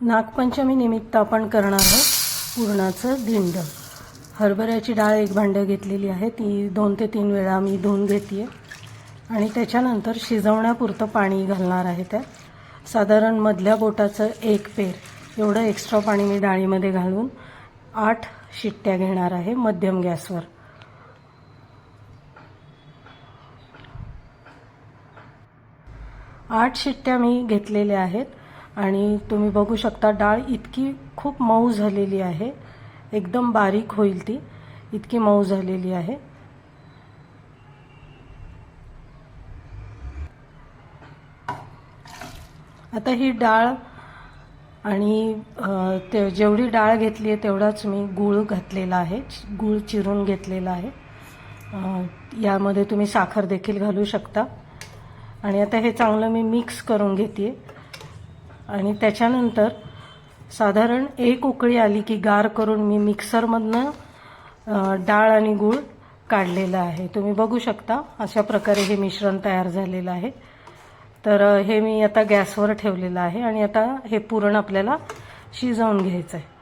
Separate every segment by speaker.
Speaker 1: नागपंचमीनिमित्त आपण करणार आहोत पुरणाचं दिंड. हरभऱ्याची डाळ एक भांडं घेतलेली आहे. ती दोन ते तीन वेळा मी धुवून घेते आणि त्याच्यानंतर शिजवण्यापुरतं पाणी घालणार आहे त्यात. साधारण मधल्या बोटाचं एक पेर. एवढं एक्स्ट्रा पाणी मी डाळीमध्ये घालून आठ शिट्ट्या घेणार आहे मध्यम गॅसवर. आठ शिट्ट्या मी घेतलेल्या आहेत. आणि तुम्ही बघू शकता डाळ इतकी खूप मऊ झालेली आहे. एकदम बारीक होईल ती. इतकी मऊ झालेली आहे. आता ही डाळ आणि ते जेवढी डाळ घेतली आहे तेवढाच मी गूळ घातलेला आहे. गूळ चिरून घेतलेला आहे. यामध्ये तुम्ही साखर देखील घालू शकता. आणि आता हे चांगलं मी मिक्स करून घेते आणि त्याच्यानंतर साधारण एक उकळी आली की गार करून मी मिक्सरमधनं डाळ आणि गूळ काढलेलं आहे. तुम्ही बघू शकता अशा प्रकारे हे मिश्रण तयार झालेलं आहे. तर हे मी आता गॅसवर ठेवलेलं आहे आणि आता हे पुरण आपल्याला शिजवून घ्यायचं आहे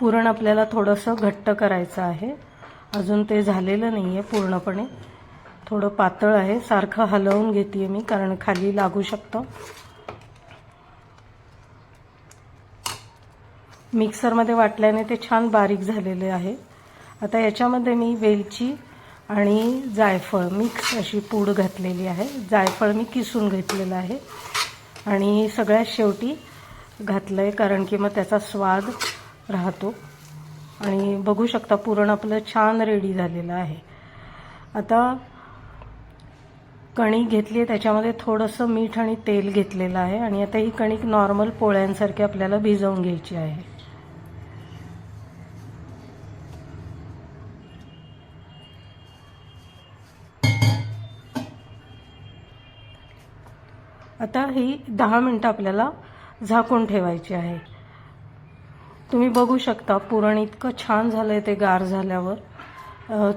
Speaker 1: पुरण आपल्याला थोडंसं घट्ट करायचं आहे. अजून ते झालेलं नाही आहे पूर्णपणे. थोडं पातळ आहे. सारखं हलवून घेते मी कारण खाली लागू शकतं. मिक्सरमध्ये वाटल्याने ते छान बारीक झालेले आहे. आता याच्यामध्ये मी वेलची आणि जायफळ मिक्स अशी पूड घातलेली आहे. जायफळ मी किसून घेतलेलं आहे. आणि सगळ्यात शेवटी घातलं आहे कारण की मग त्याचा स्वाद राहतो. आणि बघू शकता पुरण आपलं छान रेडी झालेलं आहे. आता कणिक घेतली आहे त्याच्यामध्ये थोडंसं मीठ आणि तेल घेतलेलं आहे आणि आता ही कणिक नॉर्मल पोळ्यांसारखी आपल्याला भिजवून घ्यायची आहे. आता ही दहा मिनटं आपल्याला झाकून ठेवायची आहे. तुम्ही बघू शकता पुरण इतकं छान झालं आहे ते गार झाल्यावर.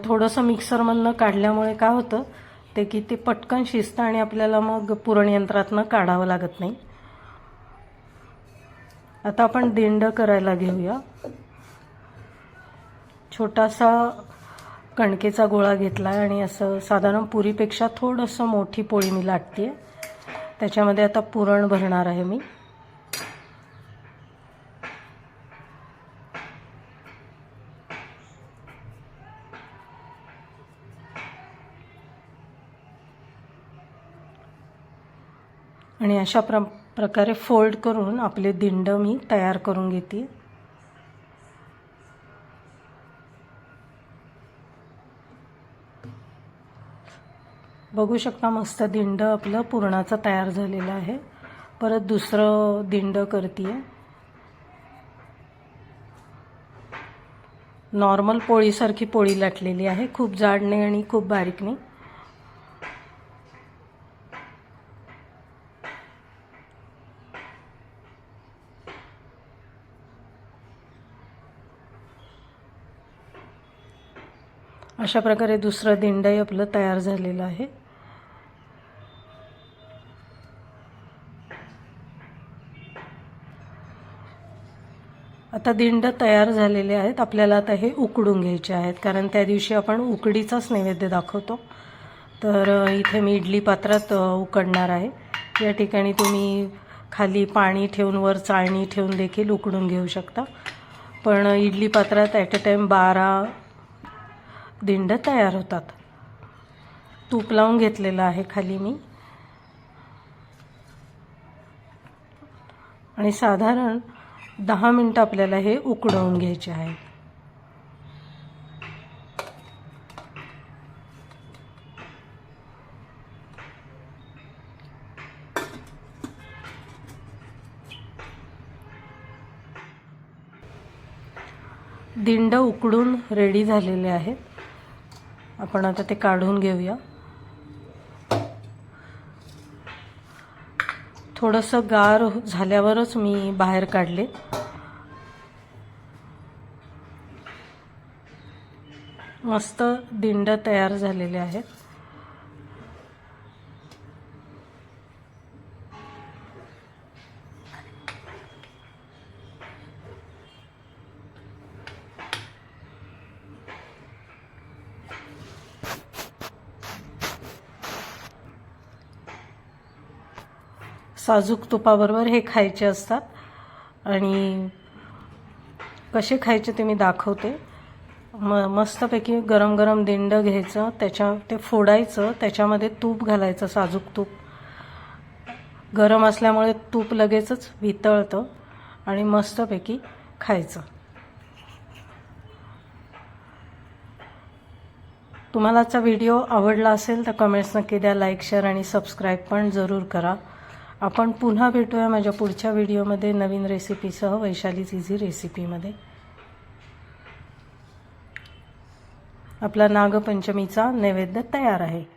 Speaker 1: थोडंसं मिक्सरमधनं काढल्यामुळे काय होतं ते की ते पटकन शिजतं आणि आपल्याला मग पुरण यंत्रातनं काढावं लागत नाही. आता आपण दिंड करायला घेऊया. छोटासा कणकेचा गोळा घेतला आहे आणि असं साधारण पुरीपेक्षा थोडंसं मोठी पोळी मी लाटते त्याच्यामध्ये आता पुरण भरणार आहे मी. आणि अशा प्र प्रकारे फोल्ड करून आपले दिंड मी तयार करून घेते. बघू शकता मस्त दिंड आपलं पुरणाचं तयार झालेलं आहे. परत दुसरं दिंड करते नॉर्मल पोळीसारखी पोळी लाटलेली आहे. खूप जाड नाही आणि खूप बारीक नाही. अशा प्रकारे दुसरं दिंडही आपलं तयार झालेलं आहे. आता दिंड तयार झालेले आहेत. आपल्याला आता हे उकडून घ्यायचे आहेत. कारण त्या दिवशी आपण उकडीचाच नैवेद्य दाखवतो. तर इथे मी इडली पात्रात उकडणार आहे. या ठिकाणी तुम्ही खाली पाणी ठेवून वर चाळणी ठेवून देखील उकडून घेऊ शकता. पण इडली पात्रात ॲट अ टाईम बारा दिंड तयार होतात. तूप लावून घेतलेलं आहे खाली मी. आणि साधारण दहा मिनटं आपल्याला हे उकडवून घ्यायचे आहे. दिंड उकडून रेडी झालेले आहेत. आपण आता ते काढून घेऊया. थोडंसं गार झाल्यावरच मी बाहेर काढले. मस्त दिंड तयार झालेले आहेत. साजूक तुपाबरोबर हे खायचे असतात. आणि कसे खायचे ते मी दाखवते. म मस्तपैकी गरम गरम दिंड घ्यायचं त्याच्या ते फोडायचं त्याच्यामध्ये तूप घालायचं साजूक तूप. गरम असल्यामुळे तूप लगेचच वितळतं आणि मस्तपैकी खायचं. तुम्हाला आजचा व्हिडिओ आवडला असेल तर कमेंट्स नक्की द्या लाईक शेअर आणि सबस्क्राईब पण जरूर करा. आपण पुन्हा भेटूया माझ्या पुढच्या व्हिडिओमध्ये नवीन रेसिपीसह वैशालीच इझी रेसिपीमध्ये. आपला नागपंचमीचा नैवेद्य तयार आहे.